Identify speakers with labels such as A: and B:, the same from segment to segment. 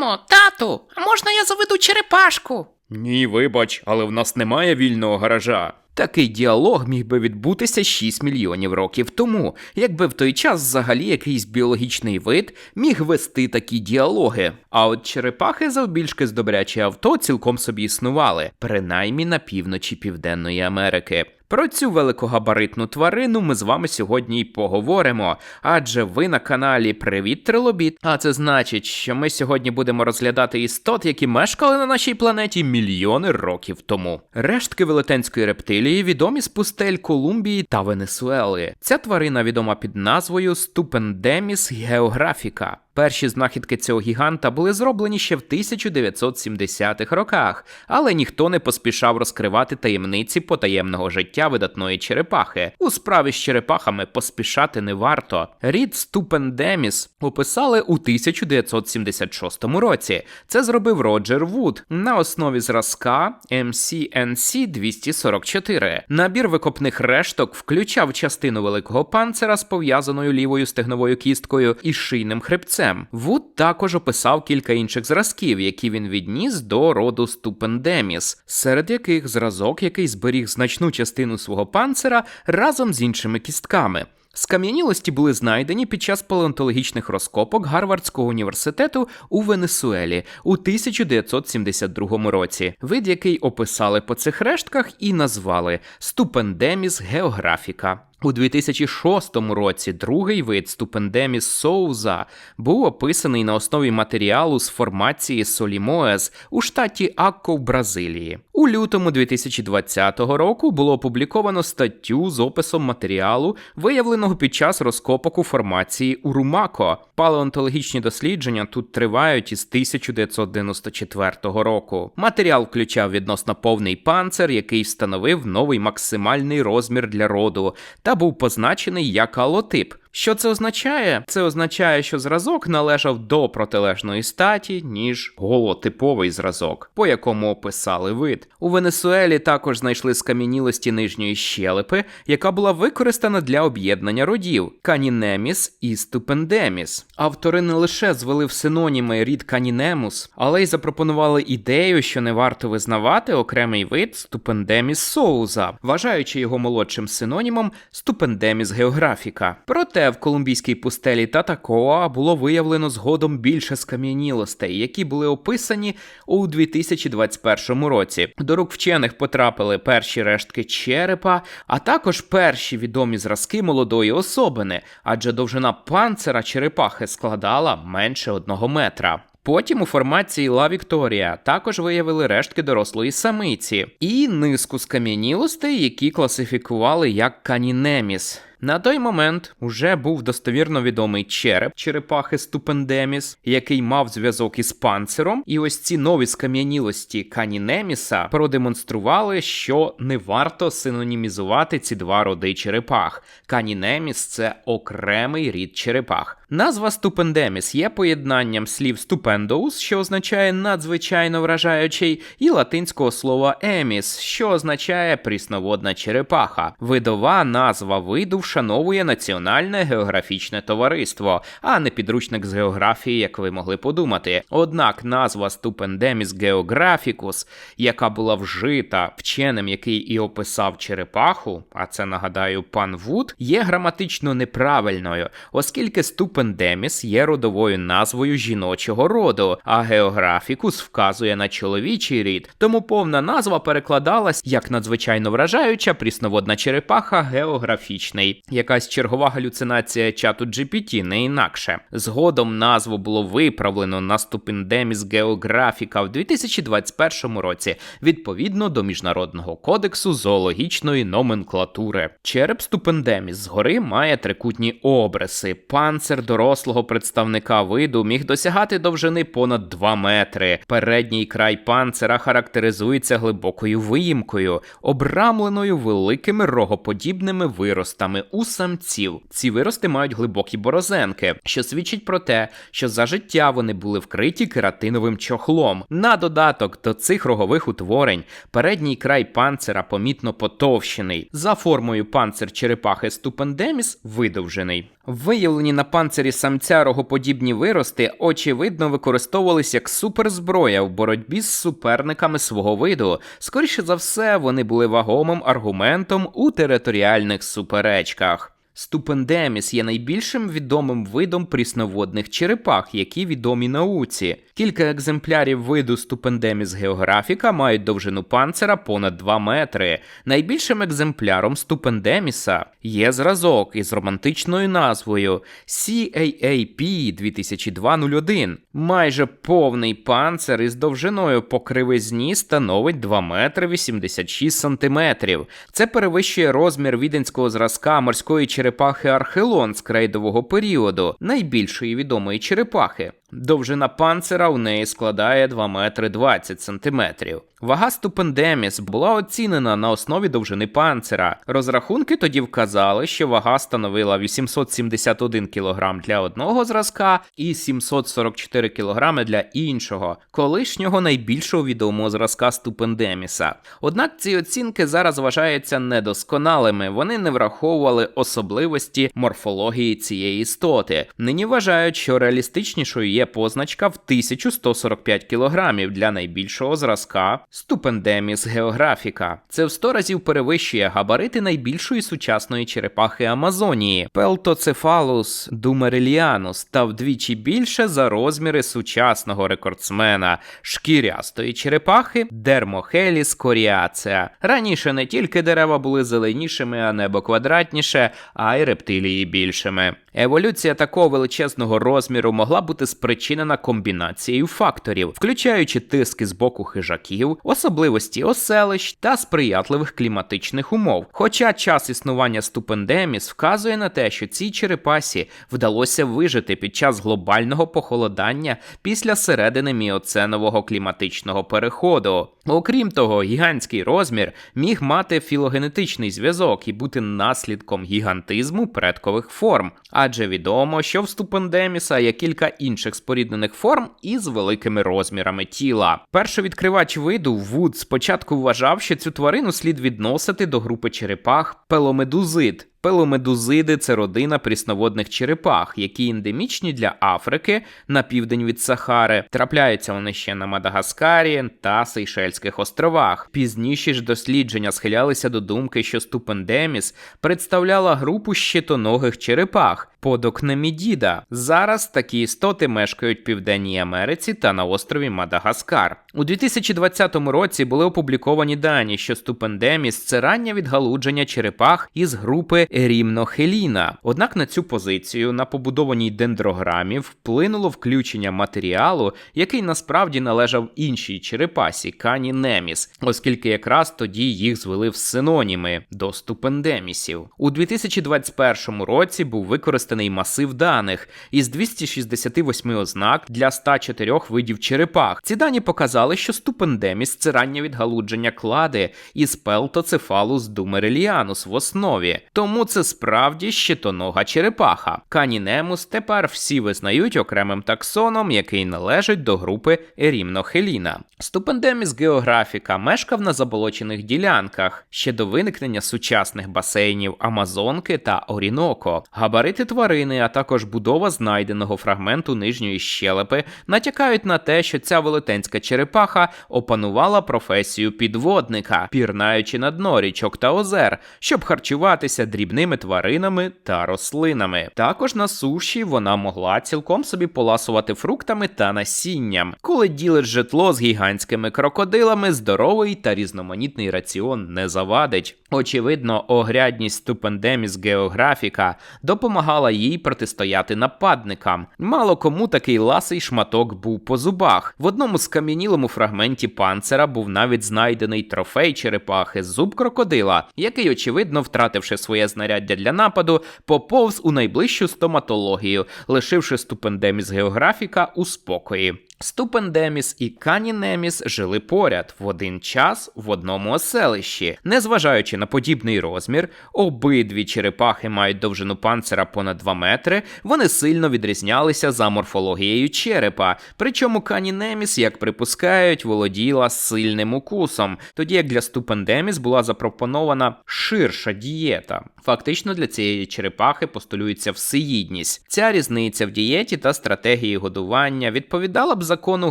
A: Мамо, тату, а можна я заведу черепашку?
B: Ні, вибач, але в нас немає вільного гаража. Такий діалог міг би відбутися 6 мільйонів років тому, якби в той час взагалі якийсь біологічний вид міг вести такі діалоги. А от черепахи завбільшки з добряче авто цілком собі існували, принаймні на півночі Південної Америки. Про цю великогабаритну тварину ми з вами сьогодні й поговоримо, адже ви на каналі Привіт Трилобіт. А це значить, що ми сьогодні будемо розглядати істот, які мешкали на нашій планеті мільйони років тому. Рештки велетенської рептилії відомі з пустель Колумбії та Венесуели. Ця тварина відома під назвою Ступендеміс географіка. Перші знахідки цього гіганта були зроблені ще в 1970-х роках, але ніхто не поспішав розкривати таємниці потаємного життя видатної черепахи. У справі з черепахами поспішати не варто. Рід Ступендеміс описали у 1976 році. Це зробив Роджер Вуд на основі зразка MCNC 244. Набір викопних решток включав частину великого панцира з пов'язаною лівою стегновою кісткою і шийним хребцем. Вуд також описав кілька інших зразків, які він відніс до роду Ступендеміс, серед яких зразок, який зберіг значну частину свого панцира разом з іншими кістками. Скам'янілості були знайдені під час палеонтологічних розкопок Гарвардського університету у Венесуелі у 1972 році, вид який описали по цих рештках і назвали Ступендеміс географіка. У 2006 році другий вид ступендеміс соуза був описаний на основі матеріалу з формації Солімоес у штаті Акко в Бразилії. У лютому 2020 року було опубліковано статтю з описом матеріалу, виявленого під час розкопок у формації Урумако. Палеонтологічні дослідження тут тривають із 1994 року. Матеріал включав відносно повний панцир, який встановив новий максимальний розмір для роду та був позначений як алотип. Що це означає? Це означає, що зразок належав до протилежної статі, ніж голотиповий зразок, по якому описали вид. У Венесуелі також знайшли скам'янілості нижньої щелепи, яка була використана для об'єднання родів канінеміс і ступендеміс. Автори не лише звели в синоніми рід канінемус, але й запропонували ідею, що не варто визнавати окремий вид ступендеміс соуза, вважаючи його молодшим синонімом ступендеміс географіка. Проте Проте в колумбійській пустелі Татакоа було виявлено згодом більше скам'янілостей, які були описані у 2021 році. До рук вчених потрапили перші рештки черепа, а також перші відомі зразки молодої особини, адже довжина панцира черепахи складала менше одного метра. Потім у формації Ла Вікторія також виявили рештки дорослої самиці і низку скам'янілостей, які класифікували як канінеміс. На той момент уже був достовірно відомий череп черепахи Ступендеміс, який мав зв'язок із панциром, і ось ці нові скам'янілості Канінеміса продемонстрували, що не варто синонімізувати ці два роди черепах. Канінеміс це окремий рід черепах. Назва Ступендеміс є поєднанням слів ступендоус, що означає надзвичайно вражаючий, і латинського слова еміс, що означає прісноводна черепаха. Видова назва виду вшановує Національне географічне товариство, а не підручник з географії, як ви могли подумати. Однак назва Ступендеміс Географікус, яка була вжита вченим, який і описав черепаху, а це нагадаю пан Вуд, є граматично неправильною, оскільки Ступендеміс є родовою назвою жіночого роду, а географікус вказує на чоловічий рід, тому повна назва перекладалась як надзвичайно вражаюча прісноводна черепаха географічний якась чергова галюцинація чату GPT, не інакше. Згодом назву було виправлено на ступендеміс географіка в 2021 році, відповідно до Міжнародного кодексу зоологічної номенклатури. Череп ступендеміс згори має трикутні обриси. Панцир дорослого представника виду міг досягати довжини понад 2 метри. Передній край панцира характеризується глибокою виїмкою, обрамленою великими рогоподібними виростами у самців. Ці вирости мають глибокі борозенки, що свідчить про те, що за життя вони були вкриті кератиновим чохлом. На додаток до цих рогових утворень передній край панцира помітно потовщений. За формою панцир черепахи ступендеміс видовжений. Виявлені на панцирі самця рогоподібні вирости, очевидно, використовувалися як суперзброя в боротьбі з суперниками свого виду. Скоріше за все, вони були вагомим аргументом у територіальних суперечках. Ступендеміс є найбільшим відомим видом прісноводних черепах, які відомі науці. Кілька екземплярів виду Ступендеміс географіка мають довжину панцира понад 2 метри. Найбільшим екземпляром Ступендеміса є зразок із романтичною назвою CAAP 2002-01. Майже повний панцир із довжиною по кривизні становить 2 метри 86 сантиметрів. Це перевищує розмір віденського зразка морської черепахи Архелон з крейдового періоду, найбільшої відомої черепахи. Довжина панцира у неї складає 2 метри 20 сантиметрів. Вага ступендеміс була оцінена на основі довжини панцира. Розрахунки тоді вказали, що вага становила 871 кг для одного зразка і 744 кг для іншого, колишнього найбільшого відомого зразка ступендеміса. Однак ці оцінки зараз вважаються недосконалими. Вони не враховували особливості морфології цієї істоти. Нині вважають, що реалістичнішою є позначка в 1145 кг для найбільшого зразка Ступендеміс географіка. Це в 100 разів перевищує габарити найбільшої сучасної черепахи Амазонії Пелтоцефалус думереліанус та вдвічі більше за розміри сучасного рекордсмена шкірястої черепахи Дермохеліс коріацеа. Раніше не тільки дерева були зеленішими, а небо квадратніше, а й рептилії більшими. Еволюція такого величезного розміру могла бути спричинена комбінацією факторів, включаючи тиски з боку хижаків, особливості оселищ та сприятливих кліматичних умов. Хоча час існування ступендеміс вказує на те, що цій черепасі вдалося вижити під час глобального похолодання після середини міоценового кліматичного переходу. Окрім того, гігантський розмір міг мати філогенетичний зв'язок і бути наслідком гігантизму предкових форм, адже відомо, що в ступендеміса є кілька інших споріднених форм із великими розмірами тіла. Першовідкривач виду Вуд спочатку вважав, що цю тварину слід відносити до групи черепах пеломедузит. Пеломедузиди це родина прісноводних черепах, які ендемічні для Африки на південь від Сахари. Трапляються вони ще на Мадагаскарі та Сейшельських островах. Пізніші ж дослідження схилялися до думки, що ступендеміс представляла групу щитоногих черепах. Подокнемідіда. Зараз такі істоти мешкають в Південній Америці та на острові Мадагаскар. У 2020 році були опубліковані дані, що ступендеміс це раннє відгалудження черепах із групи Рімнохеліна. Однак на цю позицію на побудованій дендрограмі вплинуло включення матеріалу, який насправді належав іншій черепасі Кані Неміс, оскільки якраз тоді їх звели в синоніми до ступендемісів. У 2021 році був використаний масив даних із 268 ознак для 104 видів черепах. Ці дані показали, що ступендеміс це раннє відгалудження клади із пелтоцефалус думереліанус в основі. Тому це справді щитонога черепаха. Канінемус тепер всі визнають окремим таксоном, який належить до групи Ерімнохеліна. Ступендеміс географіка мешкав на заболочених ділянках ще до виникнення сучасних басейнів Амазонки та Оріноко. Габарити тварини, а також будова знайденого фрагменту нижньої щелепи натякають на те, що ця велетенська черепаха опанувала професію підводника, пірнаючи на дно річок та озер, щоб харчуватися дрібними тваринами та рослинами. Також на суші вона могла цілком собі поласувати фруктами та насінням. Коли ділить житло з гігантськими крокодилами, здоровий та різноманітний раціон не завадить. Очевидно, огрядність ступендеміс географіка допомагала їй протистояти нападникам. Мало кому такий ласий шматок був по зубах. В одному скам'янілому фрагменті панцера був навіть знайдений трофей черепахи зуб крокодила, який, очевидно, втративши своє знаряддя для нападу, поповз у найближчу стоматологію, лишивши ступендеміс географіка у спокої. Ступендеміс і Канінеміс жили поряд в один час в одному оселищі. Незважаючи на подібний розмір, обидві черепахи мають довжину панцира понад 2 метри, вони сильно відрізнялися за морфологією черепа. Причому Канінеміс, як припускають, володіла сильним укусом, тоді як для Ступендеміс була запропонована ширша дієта. Фактично для цієї черепахи постулюється всеїдність. Ця різниця в дієті та стратегії годування відповідала б закону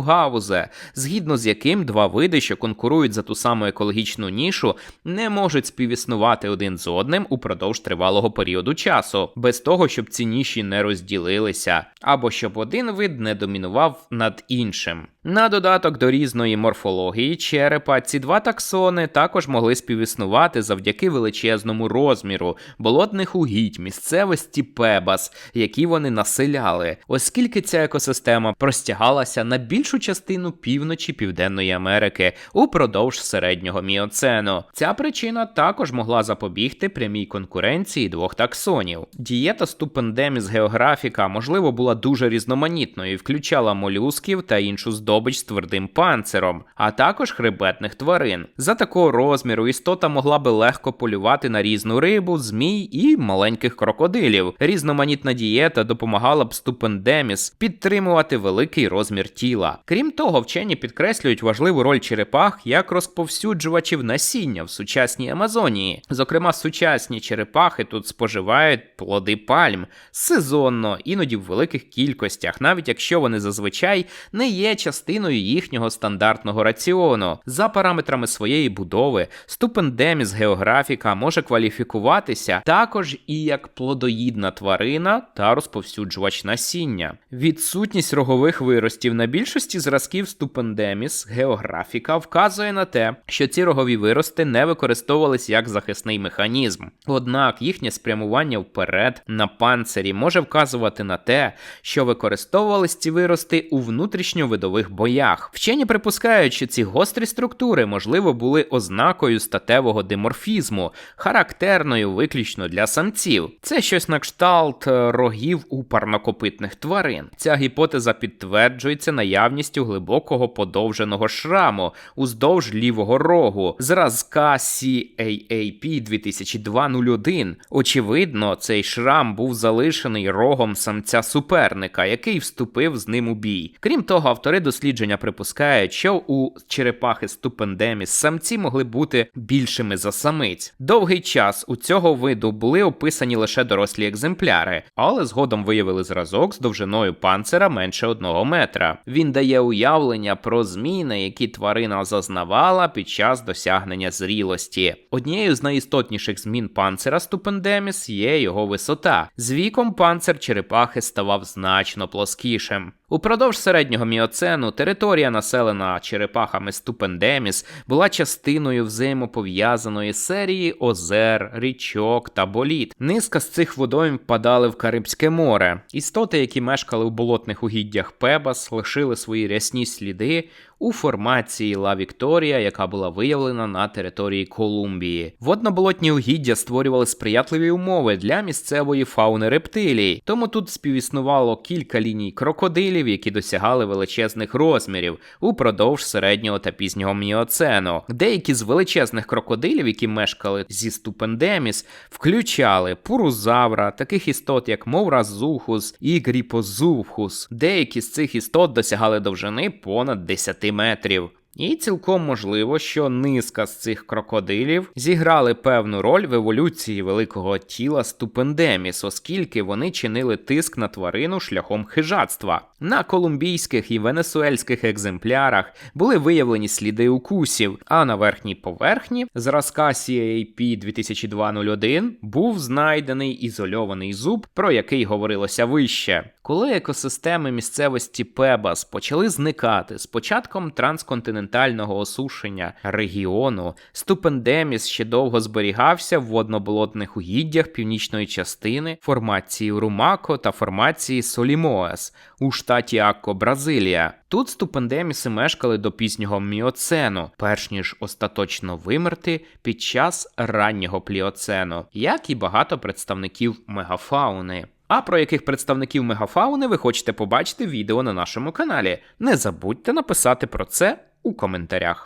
B: Гаузе, згідно з яким два види, що конкурують за ту саму екологічну нішу, не можуть співіснувати один з одним упродовж тривалого періоду часу, без того, щоб ці ніші не розділилися, або щоб один вид не домінував над іншим. На додаток до різної морфології черепа ці два таксони також могли співіснувати завдяки величезному розміру болотних угідь місцевості Пебас, які вони населяли, оскільки ця екосистема простягалася на більшу частину півночі Південної Америки упродовж середнього міоцену. Ця причина також могла запобігти прямій конкуренції двох таксонів. Дієта ступендеміс географіка, можливо, була дуже різноманітною і включала молюсків та іншу здобич з твердим панциром, а також хребетних тварин. За такого розміру істота могла би легко полювати на різну рибу, змій і маленьких крокодилів. Різноманітна дієта допомагала б ступендеміс підтримувати великий розмір тіла. Крім того, вчені підкреслюють важливу роль черепах як розповсюджувачів насіння в сучасній Амазонії. Зокрема, сучасні черепахи тут споживають плоди пальм сезонно, іноді в великих кількостях, навіть якщо вони зазвичай не є частиною їхнього стандартного раціону. За параметрами своєї будови, ступендеміс географіка може кваліфікуватися також і як плодоїдна тварина та розповсюджувач насіння. Відсутність рогових виростів на більшості зразків ступендеміс географіка вказує на те, що ці рогові вирости не використовувались як захисний механізм. Однак їхнє спрямування вперед на панцирі може вказувати на те, що використовувались ці вирости у внутрішньовидових боях. Вчені припускають, що ці гострі структури, можливо, були ознакою статевого диморфізму, характерною виключно для самців. Це щось на кшталт е, рогів у парнокопитних тварин. Ця гіпотеза підтверджується наявністю глибокого подовженого шраму уздовж лівого рогу зразка CAAP 2002-01. Очевидно, цей шрам був залишений рогом самця суперника, який вступив з ним у бій. Крім того, автори дослідження припускають, що у черепахи ступендеміс самці могли бути більшими за самиць. Довгий час у цього виду були описані лише дорослі екземпляри, але згодом виявили зразок з довжиною панцира менше одного метра. Він дає уявлення про зміни, які тварина зазнавала під час досягнення зрілості. Однією з найістотніших змін панцира ступендеміс є його висота. З віком панцир черепахи ставав значно плоскішим. Упродовж середнього міоцену територія, населена черепахами ступендеміс, була частиною взаємопов'язаної серії озер, річок та боліт. Низка з цих водойм впадали в Карибське море. Істоти, які мешкали у болотних угіддях Пебас, лишили свої рясні сліди у формації Ла Вікторія, яка була виявлена на території Колумбії. Водноболотні угіддя створювали сприятливі умови для місцевої фауни рептилій, тому тут співіснувало кілька ліній крокодилів, які досягали величезних розмірів упродовж середнього та пізнього міоцену. Деякі з величезних крокодилів, які мешкали зі ступендеміс, включали пурузавра, таких істот, як Мовразухус і Гріпозувхус. Деякі з цих істот досягали довжини понад 10 метрів. І цілком можливо, що низка з цих крокодилів зіграли певну роль в еволюції великого тіла ступендеміс, оскільки вони чинили тиск на тварину шляхом хижацтва. На колумбійських і венесуельських екземплярах були виявлені сліди укусів, а на верхній поверхні зразка CAP 2002-01 був знайдений ізольований зуб, про який говорилося вище. Коли екосистеми місцевості Пебас почали зникати з початком трансконтинентального осушення регіону, ступендеміс ще довго зберігався в водноболотних угіддях північної частини формації Румако та формації Солімоес у штаті Акко, Бразилія. Тут ступендеміси мешкали до пізнього міоцену, перш ніж остаточно вимерти під час раннього пліоцену, як і багато представників мегафауни. А про яких представників мегафауни ви хочете побачити відео на нашому каналі? Не забудьте написати про це у коментарях.